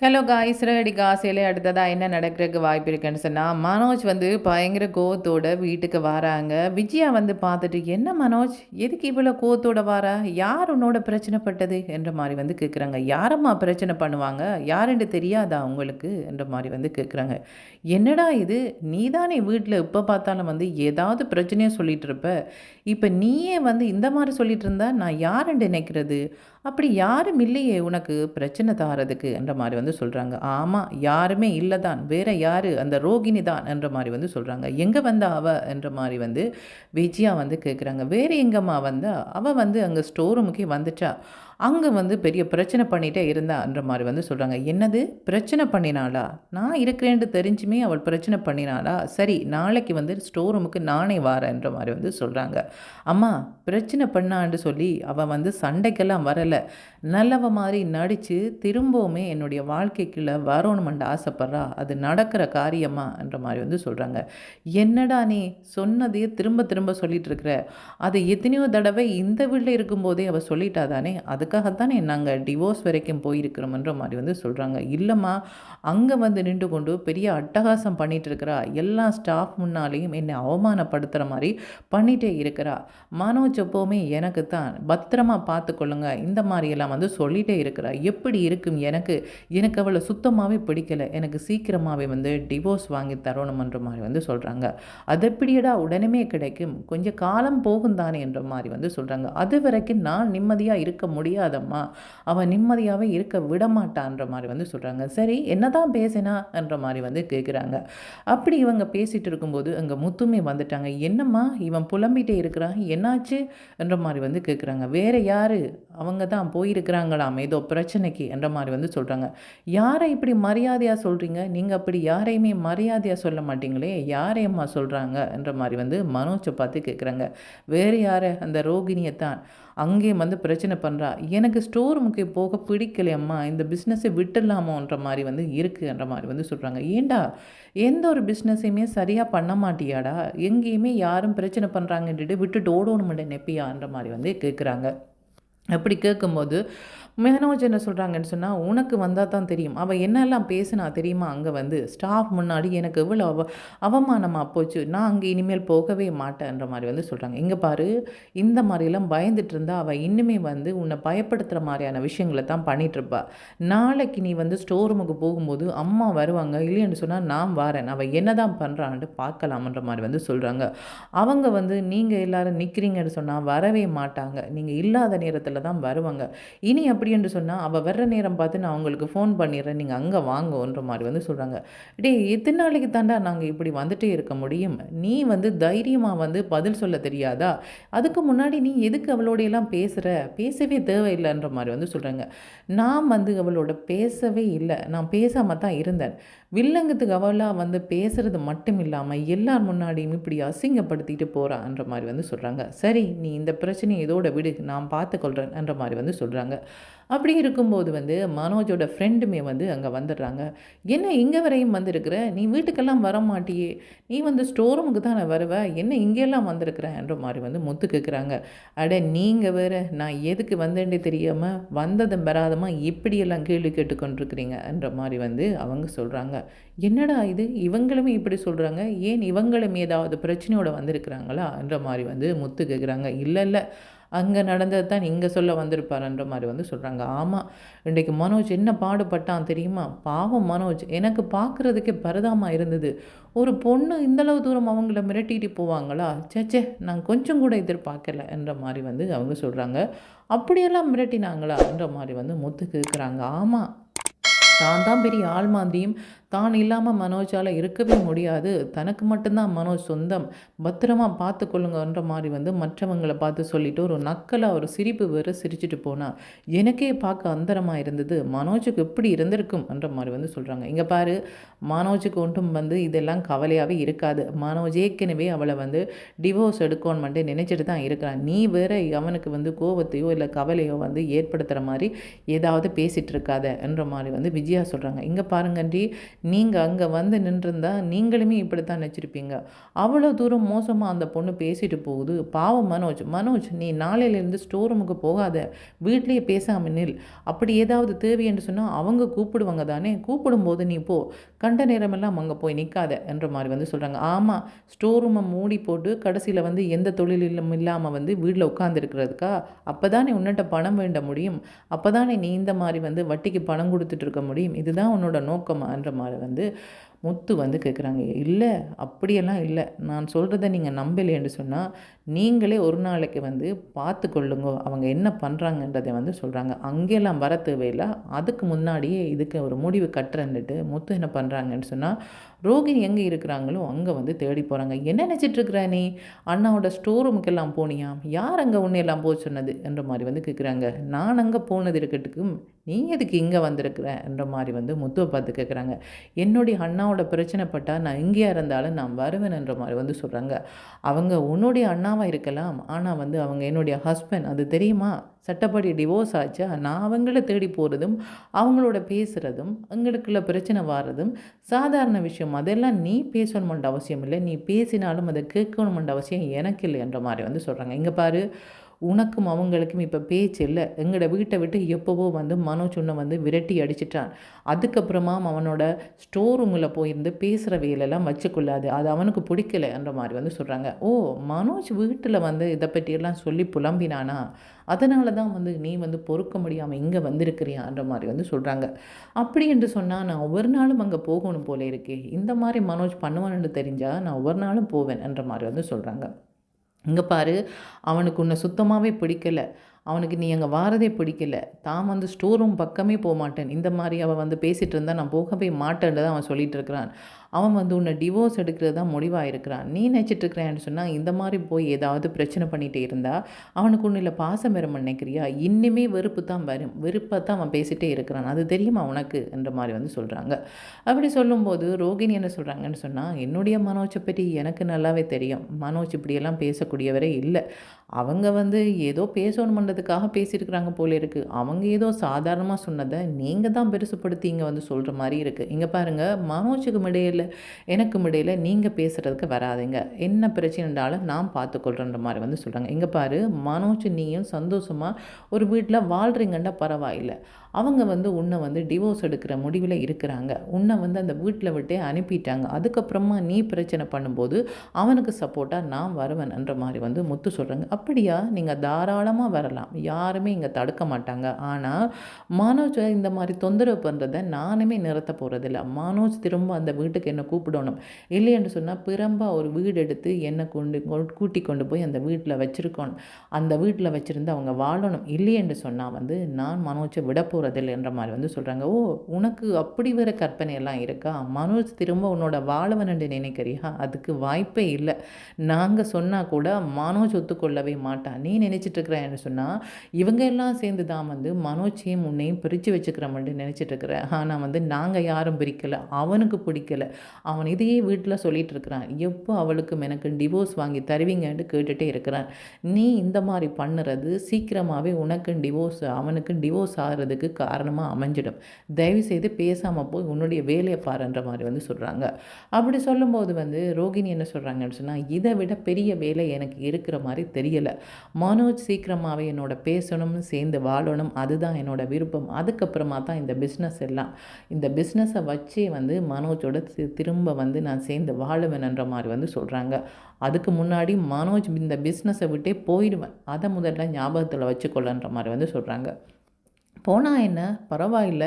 Hello guys ready காசிலே அடுத்ததாக என்ன நடக்கிறதுக்கு வாய்ப்பு இருக்குன்னு சொன்னால் மனோஜ் வந்து பயங்கர கோவத்தோட வீட்டுக்கு வராங்க. விஜயா வந்து பார்த்துட்டு என்ன மனோஜ் எதுக்கு இவ்வளோ கோவத்தோட வாரா? யார் உன்னோட பிரச்சனைப்பட்டது என்ற மாதிரி வந்து கேட்குறாங்க யாரம்மா பிரச்சனை பண்ணுவாங்க? யாருன்னு தெரியாதா உங்களுக்கு? என்ற மாதிரி வந்து கேட்குறாங்க என்னடா இது? நீ தானே வீட்டில் இப்போ பார்த்தாலும் வந்து ஏதாவது பிரச்சனையை சொல்லிகிட்டு இருப்ப. இப்போ நீயே வந்து இந்த மாதிரி சொல்லிகிட்டு இருந்தா நான் யாருன்னு நினைக்கிறது? அப்படி யாரும் இல்லையே உனக்கு பிரச்சனை தாரதுக்கு என்ற மாதிரி வந்து சொல்கிறாங்க ஆமாம் யாருமே இல்லை தான் வேற யார்? அந்த ரோகிணி தான் என்ற மாதிரி வந்து சொல்கிறாங்க எங்கே வந்தா அவ? என்ற மாதிரி வந்து விஜயா வந்து கேட்குறாங்க வேறு எங்கம்மா வந்தா? அவள் வந்து அங்கே ஸ்டோர் ரூமுக்கே வந்துட்டா. அங்கே வந்து பெரிய பிரச்சனை பண்ணிகிட்டே இருந்தான்ற மாதிரி வந்து சொல்கிறாங்க என்னது? பிரச்சனை பண்ணினாளா? நான் இருக்கிறேன்னு தெரிஞ்சுமே அவள் பிரச்சனை பண்ணினாளா? சரி நாளைக்கு வந்து ஸ்டோர் ரூமுக்கு நானே வாரேன்ற மாதிரி வந்து சொல்கிறாங்க அம்மா பிரச்சனை பண்ணான்னு சொல்லி அவள் வந்து சண்டைக்கெல்லாம் வரலை. நல்லவ மாதிரி நடித்து திரும்பவுமே என்னுடைய வாழ்க்கைக்குள்ளே வரணுமெண்டு ஆசைப்பட்றா. அது நடக்கிற காரியமா என்ற மாதிரி வந்து சொல்கிறாங்க என்னடா நீ சொன்னதையே திரும்ப திரும்ப சொல்லிட்டு இருக்கிற? அதை எத்தனையோ தடவை இந்த வீட்டில் இருக்கும்போதே அவள் சொல்லிட்டா தானே? அதுக்காகத்தானே நாங்கள் டிவோர்ஸ் வரைக்கும் போயிருக்கிறோம்ன்ற மாதிரி வந்து சொல்கிறாங்க இல்லைம்மா அங்கே வந்து நின்று கொண்டு பெரிய அட்டகாசம் பண்ணிகிட்டு இருக்கிறா. எல்லா ஸ்டாஃப் முன்னாலேயும் என்னை அவமானப்படுத்துகிற மாதிரி பண்ணிகிட்டே இருக்கிறா. மனோஜ் எப்போவுமே எனக்கு தான் பத்திரமா பார்த்துக்கொள்ளுங்க. இந்த மாதிரியெல்லாம் வந்து சொல்லிகிட்டே இருக்கிறா. எப்படி இருக்கும் எனக்கு? எனக்கு அவளை சுத்தமாகவே பிடிக்கல. எனக்கு சீக்கிரமாகவே வந்து டிவோர்ஸ் வாங்கி தரணுமன்ற மாதிரி வந்து சொல்கிறாங்க அது எப்படியடா உடனே கிடைக்கும்? கொஞ்சம் காலம் போகும் தானே என்ற மாதிரி வந்து சொல்கிறாங்க அது வரைக்கும் நான் நிம்மதியாக இருக்க முடியாதம்மா அவன் நிம்மதியாகவே இருக்க விடமாட்டான்ற மாதிரி வந்து சொல்கிறாங்க சரி என்னதான் பேசினா என்ற மாதிரி வந்து கேட்குறாங்க அப்படி இவங்க பேசிகிட்டு இருக்கும்போது அங்கே முத்துமே வந்துட்டாங்க. என்னம்மா இவன் புலம்பிட்டே இருக்கிறான். என்னாச்சு? என்ற மாதிரி வந்து கேட்குறாங்க வேறு யார்? அவங்க தான் போயிருக்கிறாங்களாம். ஏதோ பிரச்சனைக்கு என்ற மாதிரி வந்து சொல்கிறாங்க யாரை இப்படி மரியாதையாக சொல்கிறீங்க நீங்கள் அப்படி யாரையுமே மரியாதையாக சொல்ல மாட்டீங்களே. யாரையம்மா சொல்கிறாங்க என்ற மாதிரி வந்து மனோஜை பார்த்து கேட்குறாங்க வேறு யாரை? அந்த ரோகிணியை தான் அங்கேயும் வந்து பிரச்சனை பண்ணுறா எனக்கு ஸ்டோர் ரூமுக்கு போக பிடிக்கலையம்மா இந்த பிஸ்னஸை விட்டுடலாமோன்ற மாதிரி வந்து இருக்குன்ற மாதிரி வந்து சொல்கிறாங்க ஏண்டா? எந்த ஒரு பிஸ்னஸையுமே சரியாக பண்ண மாட்டியாடா? எங்கேயுமே யாரும் பிரச்சனை பண்ணுறாங்கன்ட்டு விட்டுட்டு ஓடணுமெண்டு நெப்பியான்ற மாதிரி வந்து கேட்குறாங்க அப்படி கேட்கும்போது மெஹனோஜ் என்ன சொல்கிறாங்கன்னு சொன்னால் உனக்கு வந்தால் தான் தெரியும். அவள் என்னெல்லாம் பேசினா தெரியுமா? அங்கே வந்து ஸ்டாஃப் முன்னாடி எனக்கு எவ்வளோ அவ அவமானமாக போச்சு. நான் அங்கே இனிமேல் போகவே மாட்டேன்ற மாதிரி வந்து சொல்கிறாங்க இங்கே பாரு இந்த மாதிரிலாம் பயந்துட்டு இருந்தால் அவள் இன்னுமே வந்து உன்னை பயப்படுத்துகிற மாதிரியான விஷயங்களை தான் பண்ணிகிட்ருப்பா நாளைக்கு நீ வந்து ஸ்டோர் ரூமுக்கு போகும்போது அம்மா வருவாங்க. இல்லைன்னு சொன்னால் நான் வரேன். அவள் என்ன தான் பண்ணுறான்ட்டு பார்க்கலாமன்ற மாதிரி வந்து சொல்கிறாங்க அவங்க வந்து நீங்கள் எல்லோரும் நிற்கிறீங்கன்னு சொன்னால் வரவே மாட்டாங்க. நீங்கள் இல்லாத நேரத்தில் தான் வருவாங்க. இனி அப்படி என்று சொன்னால் அவள் வர்ற நேரம் பார்த்து நான் உங்களுக்கு ஃபோன் பண்ணிடுறேன். நீங்கள் அங்கே வாங்கன்ற மாதிரி வந்து சொல்கிறாங்க டே எத்தனை நாளைக்கு தாண்டா நாங்கள் இப்படி வந்துட்டே இருக்க முடியும்? நீ வந்து தைரியமாக வந்து பதில் சொல்ல தெரியாதா? அதுக்கு முன்னாடி நீ எதுக்கு அவளோடையெல்லாம் பேசுகிற பேசவே தேவையில்லைன்ற மாதிரி வந்து சொல்கிறாங்க நான் வந்து அவளோட பேசவே இல்லை. நான் பேசாமல் தான் இருந்தேன். வில்லங்கத்துக்கு அவளாக வந்து பேசுகிறது மட்டும் இல்லாமல் எல்லார் முன்னாடியும் இப்படி அசிங்கப்படுத்திட்டு போகிறான்ற மாதிரி வந்து சொல்கிறாங்க சரி நீ இந்த பிரச்சனையை இதோட விடு நான் பார்த்துக்கொள்கிறேன்ன்ற மாதிரி வந்து சொல்கிறாங்க அப்படி இருக்கும்போது வந்து மனோஜோட ஃப்ரெண்டுமே வந்து அங்கே வந்துடுறாங்க. என்ன இங்கே வரையும் வந்திருக்கிற? நீ வீட்டுக்கெல்லாம் வர மாட்டியே நீ வந்து ஸ்டோர் ரூமுக்கு தானே வருவ? என்ன இங்கெல்லாம் வந்திருக்கிறேன்ற மாதிரி வந்து முத்து கேட்குறாங்க அட நீங்கள் வேறு நான் எதுக்கு வந்தேன்னே தெரியாமல் வந்ததும் வராதமாக இப்படியெல்லாம் கேள்வி கேட்டுக்கொண்டிருக்கிறீங்கன்ற மாதிரி வந்து அவங்க சொல்கிறாங்க என்னடா இது? இவங்களுமே இப்படி சொல்கிறாங்க ஏன் இவங்களும் ஏதாவது பிரச்சனையோடு வந்திருக்கிறாங்களா? என்ற மாதிரி வந்து முத்து கேட்குறாங்க இல்லை இல்லை. அங்கே நடந்தது தான் இங்கே சொல்ல வந்திருப்பாருன்ற மாதிரி வந்து சொல்கிறாங்க ஆமாம் இன்றைக்கு மனோஜ் என்ன பாடுபட்டான் தெரியுமா? பாவம் மனோஜ். எனக்கு பார்க்குறதுக்கே பரதாமாக இருந்தது. ஒரு பொண்ணு இந்தளவு தூரம் அவங்கள மிரட்டிட்டு போவாங்களா? சேச்சே நான் கொஞ்சம் கூட எதிர்பார்க்கல என்ற மாதிரி வந்து அவங்க சொல்கிறாங்க அப்படியெல்லாம் மிரட்டினாங்களா? என்ற மாதிரி வந்து முத்து கேட்குறாங்க ஆமாம் தான் தான் பெரிய ஆள் மாதிரியும் தான் இல்லாமல் மனோஜால் இருக்கவே முடியாது. தனக்கு மட்டும்தான் மனோஜ் சொந்தம். பத்திரமா பார்த்து கொள்ளுங்கன்ற மாதிரி வந்து மற்றவங்களை பார்த்து சொல்லிட்டு ஒரு நக்கலாக ஒரு சிரிப்பு வேறு சிரிச்சிட்டு போனால் எனக்கே பார்க்க அந்தரமாக இருந்தது. மனோஜுக்கு எப்படி இருந்திருக்கும்ன்ற மாதிரி வந்து சொல்கிறாங்க இங்கே பாரு மனோஜுக்கு ஒன்றும் வந்து இதெல்லாம் கவலையாகவே இருக்காது. மனோஜ் ஏற்கனவே அவளை வந்து டிவோர்ஸ் எடுக்கணும்ட்டு நினச்சிட்டு தான் இருக்கிறான். நீ வேற அவனுக்கு வந்து கோபத்தையோ இல்லை கவலையோ வந்து ஏற்படுத்துகிற மாதிரி ஏதாவது பேசிகிட்டு இருக்காதன்ற மாதிரி வந்து விஜயா சொல்கிறாங்க இங்கே பாருங்கண்டி நீங்கள் அங்கே வந்து நின்றுருந்தா நீங்களுமே இப்படி தான் நினச்சிருப்பீங்க. அவ்வளோ தூரம் மோசமாக அந்த பொண்ணு பேசிட்டு போகுது. பாவம் மனோஜ் மனோஜ் நீ நாளையிலேருந்து ஸ்டோர் ரூமுக்கு போகாத. வீட்லேயே பேசாமல் நில். அப்படி ஏதாவது தேவை என்று சொன்னால் அவங்க கூப்பிடுவாங்க தானே. கூப்பிடும்போது நீ போ. கண்ட நேரமெல்லாம் அங்கே போய் நிற்காத என்ற மாதிரி வந்து சொல்கிறாங்க ஆமாம் ஸ்டோர் ரூமை மூடி போட்டு கடைசியில் வந்து எந்த தொழிலும் இல்லாமல் வந்து வீட்டில் உட்காந்துருக்கிறதுக்கா அப்போ தானே உன்னிட்ட பணம் வேண்ட முடியும். அப்போ தானே நீ இந்த மாதிரி வந்து வட்டிக்கு பணம் கொடுத்துட்டு இருக்க முடியும். இதுதான் உன்னோட நோக்கமான்ற மாதிரி வந்து முத்து வந்து கேட்குறாங்க இல்லை அப்படியெல்லாம் இல்லை. நான் சொல்கிறத நீங்கள் நம்பலைன்னு சொன்னால் நீங்களே ஒரு நாளைக்கு வந்து பார்த்து கொள்ளுங்க அவங்க என்ன பண்ணுறாங்கன்றதை வந்து சொல்கிறாங்க அங்கெல்லாம் வர தேவையில்லை. அதுக்கு முன்னாடியே இதுக்கு ஒரு முடிவு கட்டுறேன்னுட்டு முத்து என்ன பண்ணுறாங்கன்னு சொன்னால் ரோகிணி எங்கே இருக்கிறாங்களோ அங்கே வந்து தேடி போகிறாங்க என்ன நினச்சிட்ருக்குற நீ? அண்ணாவோட ஸ்டோர் ரூமுக்கெல்லாம் போனியா? யார் அங்கே உன்னையெல்லாம் போக சொன்னது? என்ற மாதிரி வந்து கேட்குறாங்க நான் அங்கே போனது இருக்கட்டுக்கும் நீ எதுக்கு இங்கே வந்திருக்கிற? என்ற மாதிரி வந்து முத்துவை பார்த்து கேட்குறாங்க என்னுடைய அண்ணாவோட பிரச்சனைப்பட்டால் நான் இங்கேயா இருந்தாலும் நான் வருவேன் என்ற மாதிரி வந்து சொல்கிறாங்க அவங்க உன்னுடைய அண்ணாவாக இருக்கலாம். ஆனால் வந்து அவங்க என்னுடைய ஹஸ்பண்ட் அது தெரியுமா? சட்டப்படி டிவோர்ஸ் ஆச்சு. நான் அவங்கள தேடி போகிறதும் அவங்களோட பேசுகிறதும் எங்களுக்குள்ள பிரச்சனை வர்றதும் சாதாரண விஷயம். அதெல்லாம் நீ பேசணுமென்ற அவசியம் இல்லை. நீ பேசினாலும் அதை கேட்கணுமென்ற அவசியம் எனக்கு இல்லை என்ற மாதிரி வந்து சொல்கிறாங்க இங்கே பாரு உனக்கும் அவங்களுக்கும் இப்போ பேச்சு இல்லை. எங்களோட வீட்டை விட்டு எப்போவோ வந்து மனோஜ் உன்னை வந்து விரட்டி அடிச்சிட்டான். அதுக்கப்புறமா அவனோட ஸ்டோர் ரூமில் போயிருந்து பேசுகிற வேலையெல்லாம் வச்சுக்கொள்ளாது. அது அவனுக்கு பிடிக்கலைன்ற மாதிரி வந்து சொல்கிறாங்க ஓ மனோஜ் வீட்டில் வந்து இதை பற்றியெல்லாம் சொல்லி புலம்பினானா? அதனால தான் வந்து நீ வந்து பொறுக்க முடியாமல் இங்கே வந்திருக்கிறியான்ற மாதிரி வந்து சொல்கிறாங்க அப்படி என்று சொன்னால் நான் ஒவ்வொரு நாளும் அங்கே போகணும் போல இருக்கே. இந்த மாதிரி மனோஜ் பண்ணுவான்னு தெரிஞ்சால் நான் ஒவ்வொரு நாளும் போவேன் என்ற மாதிரி வந்து சொல்கிறாங்க இங்கே பாரு அவனுக்கு உன்னை சுத்தமாகவே பிடிக்கல. அவனுக்கு நீ அங்கே வாரதே பிடிக்கல. தான் வந்து ஸ்டோர் ரூம் பக்கமே போக மாட்டேன் இந்த மாதிரி அவன் வந்து பேசிகிட்டு இருந்தால் நான் போகவே மாட்டேன்னு தான் அவன் சொல்லிகிட்டு இருக்கிறான். அவன் வந்து உன்னை டிவோர்ஸ் எடுக்கிறது தான் முடிவாக இருக்கிறான் நீ நினச்சிட்டு சொன்னால் இந்த மாதிரி போய் ஏதாவது பிரச்சனை பண்ணிகிட்டே இருந்தால் அவனுக்கு ஒன்றும் இல்லை பாசம் பெறும் நினைக்கிறியா? இன்னுமே வெறுப்பு தான் வரும். வெறுப்பாக தான் அவன் பேசிகிட்டே இருக்கிறான். அது தெரியுமா உனக்கு? என்ற மாதிரி வந்து சொல்கிறாங்க அப்படி சொல்லும்போது ரோகிணி என்ன சொல்கிறாங்கன்னு சொன்னால் என்னுடைய மனோஜை பற்றி எனக்கு நல்லாவே தெரியும். மனோஜ் இப்படியெல்லாம் பேசக்கூடியவரே இல்லை. அவங்க வந்து ஏதோ பண்ணுறதுக்காக பேசியிருக்கிறாங்க போல இருக்குது அவங்க ஏதோ சாதாரணமாக சொன்னதை நீங்கள் தான் பெருசுப்படுத்தி இங்கே வந்து சொல்கிற மாதிரி இருக்குது இங்கே பாருங்கள் மனோஜுக்கு இடையில் எனக்கும் இடையில் நீங்கள் பேசுகிறதுக்கு வராதுங்க. என்ன பிரச்சனைன்றாலும் நான் பார்த்துக்கொள்கிறன்ற மாதிரி வந்து சொல்கிறாங்க இங்கே பாரு மனோஜ் நீயும் சந்தோஷமாக ஒரு வீட்டில் வாழ்கிறீங்கன்னா பரவாயில்லை. அவங்க வந்து உன்னை வந்து டிவோர்ஸ் எடுக்கிற முடிவில் இருக்கிறாங்க. உன்னை வந்து அந்த வீட்டில் விட்டே அனுப்பிட்டாங்க. அதுக்கப்புறமா நீ பிரச்சனை பண்ணும்போது அவனுக்கு சப்போர்ட்டாக நான் வருவேன்ன்ற மாதிரி வந்து முத்து சொல்கிறாங்க அப்படியா? நீங்கள் தாராளமாக வரலாம். யாருமே இங்கே தடுக்க மாட்டாங்க. ஆனால் மனோஜ் இந்த மாதிரி தொந்தரவு பண்ணுறதை நானுமே நிறுத்த போகிறதில்ல மனோஜ் திரும்ப அந்த வீட்டுக்கு என்னை கூப்பிடணும். இல்லையென்று சொன்னால் பிறம்ப ஒரு வீடு எடுத்து என்னை கொண்டு கூட்டி கொண்டு போய் அந்த வீட்டில் வச்சுருக்கணும். அந்த வீட்டில் வச்சுருந்து அவங்க வாழணும். இல்லையென்று சொன்னால் வந்து நான் மனோஜை விட போகிற போகிறதில்லை என்ற மாதிரி வந்து சொல்கிறாங்க ஓ உனக்கு அப்படி வர கற்பனை எல்லாம் இருக்கா? மனோஜ் திரும்ப உன்னோட வாழவன் என்று நினைக்கிறியா? அதுக்கு வாய்ப்பே இல்லை. நாங்கள் சொன்னால் கூட மனோஜ் ஒத்துக்கொள்ளவே மாட்டான் நீ நினச்சிட்ருக்கிறேன்னு சொன்னால் இவங்க எல்லாம் சேர்ந்து தான் வந்து மனோஜையும் உன்னையும் பிரித்து வச்சுக்கிறோம்னு நினச்சிட்ருக்கிறேன் ஆனால் வந்து நாங்கள் யாரும் பிரிக்கலை. அவனுக்கு பிடிக்கல. அவன் இதையே வீட்டில் சொல்லிகிட்டு இருக்கிறான். எப்போ அவளுக்கும் எனக்கு டிவோர்ஸ் வாங்கி தருவீங்கன்னு கேட்டுகிட்டே இருக்கிறான். நீ இந்த மாதிரி பண்ணுறது சீக்கிரமாகவே உனக்கு டிவோர்ஸ் அவனுக்கு டிவோர்ஸ் ஆகிறதுக்கு காரணமாக அமைஞ்சிடும். தயவுசெய்து பேசாமல் போய் உன்னுடைய வேலையை பாருன்ற மாதிரி வந்து சொல்கிறாங்க அப்படி சொல்லும்போது வந்து ரோகிணி என்ன சொல்கிறாங்கன்னு சொன்னால் இதை விட பெரிய வேலை எனக்கு இருக்கிற மாதிரி தெரியலை. மனோஜ் சீக்கிரமாகவே என்னோட பேசணும் சேர்ந்து வாழணும். அதுதான் என்னோட விருப்பம். அதுக்கப்புறமா தான் இந்த பிஸ்னஸ் எல்லாம் இந்த பிஸ்னஸை வச்சே வந்து மனோஜோட திரும்ப வந்து நான் சேர்ந்து வாழுவேன்ன்ற மாதிரி வந்து சொல்கிறாங்க அதுக்கு முன்னாடி மனோஜ் இந்த பிஸ்னஸை விட்டே போயிடுவேன். அதை முதல்ல ஞாபகத்தில் வச்சுக்கொள்ளன்ற மாதிரி வந்து சொல்கிறாங்க போனால் என்ன? பரவாயில்ல.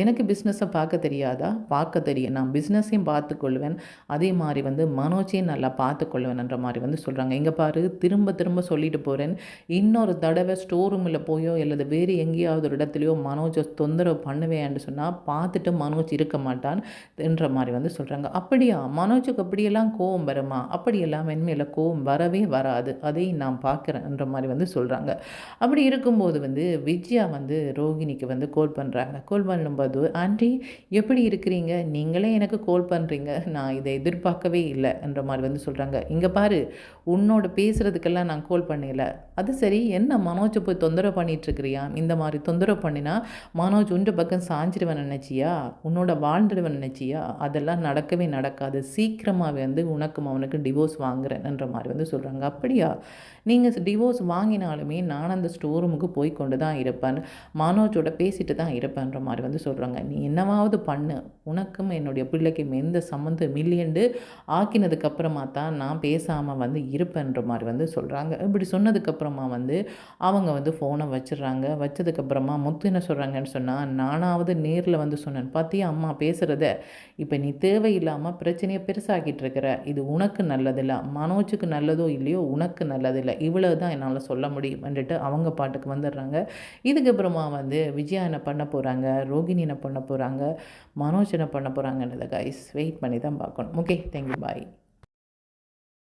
எனக்கு பிஸ்னஸை பார்க்க தெரியாதா? பார்க்க தெரியும். நான் பிஸ்னஸையும் பார்த்துக்கொள்வேன். அதே மாதிரி வந்து மனோஜையும் நல்லா பார்த்துக்கொள்வேன்ன்ற மாதிரி வந்து சொல்கிறாங்க இங்கே பாரு திரும்ப திரும்ப சொல்லிட்டு போகிறேன் இன்னொரு தடவை ஸ்டோர் ரூமில் போயோ அல்லது வேறு எங்கேயாவது ஒரு இடத்துலையோ மனோஜை தொந்தரவு பண்ணுவேன்னு சொன்னால் பார்த்துட்டு மனோஜ் இருக்க மாட்டான் என்ற மாதிரி வந்து சொல்கிறாங்க அப்படியா? மனோஜுக்கு அப்படியெல்லாம் கோவம் வருமா? அப்படியெல்லாம் மென்மையில் கோவம் வரவே வராது. அதையும் நான் பார்க்குறேன்ற மாதிரி வந்து சொல்கிறாங்க அப்படி இருக்கும்போது வந்து விஜயா வந்து ரோஹி ரோகிணிக்கு வந்து கோல் பண்ணுறாங்க கோல் பண்ணும்போது ஆண்டி எப்படி இருக்கிறீங்க? நீங்களே எனக்கு கோல் பண்ணுறீங்க நான் இதை எதிர்பார்க்கவே இல்லை. என்ற மாதிரி வந்து சொல்கிறாங்க இங்கே பாரு உன்னோட பேசுகிறதுக்கெல்லாம் நான் கோல் பண்ணல. அது சரி என்ன மனோஜை போய் தொந்தரவு பண்ணிகிட்ருக்கிறியா இந்த மாதிரி தொந்தரவு பண்ணினா மனோஜ் உண்ட பக்கம் சாஞ்சிடுவேன் நினச்சியா? உன்னோட வாழ்ந்துடுவேன் நினச்சியா? அதெல்லாம் நடக்கவே நடக்காது. சீக்கிரமாகவே வந்து உனக்கும் அவனுக்கு டிவோர்ஸ் வாங்குறேன்ன்ற மாதிரி வந்து சொல்கிறாங்க அப்படியா? நீங்கள் டிவோர்ஸ் வாங்கினாலுமே நான் அந்த ஸ்டோர் ரூமுக்கு போய் கொண்டு தான் இருப்பேன். மனோ மனோஜோட பேசிட்டு தான் இருப்பேன்ற மாதிரி வந்து சொல்கிறாங்க நீ என்னவாவது பண்ணு. உனக்கும் என்னுடைய பிள்ளைக்கும் எந்த சம்மந்தம் மில்லியண்டு ஆக்கினதுக்கப்புறமா தான் நான் பேசாமல் வந்து இருப்பேன்ற மாதிரி வந்து சொல்கிறாங்க இப்படி சொன்னதுக்கப்புறமா வந்து அவங்க வந்து ஃபோனை வச்சிடுறாங்க. வச்சதுக்கப்புறமா முத்து என்ன சொல்கிறாங்கன்னு சொன்னால் நானாவது நேரில் வந்து சொன்னேன். பார்த்தியா அம்மா பேசுகிறத இப்போ நீ தேவையில்லாமல் பிரச்சனையை பெருசாக்கிட்டு இருக்கிற. இது உனக்கு நல்லதில்லை. மனோஜுக்கு நல்லதோ இல்லையோ உனக்கு நல்லதில்லை. இவ்வளோ தான் என்னால் சொல்ல முடியும். வந்துட்டு அவங்க பாட்டுக்கு வந்துடுறாங்க. இதுக்கப்புறமா வந்து வந்து விஜயா என்ன பண்ண போகிறாங்க ரோகிணி என்ன பண்ண போகிறாங்க மனோஜ் என்ன பண்ண போகிறாங்கன்றத கைஸ் வெயிட் பண்ணி தான் பார்க்கணும் ஓகே தேங்க்யூ பாய்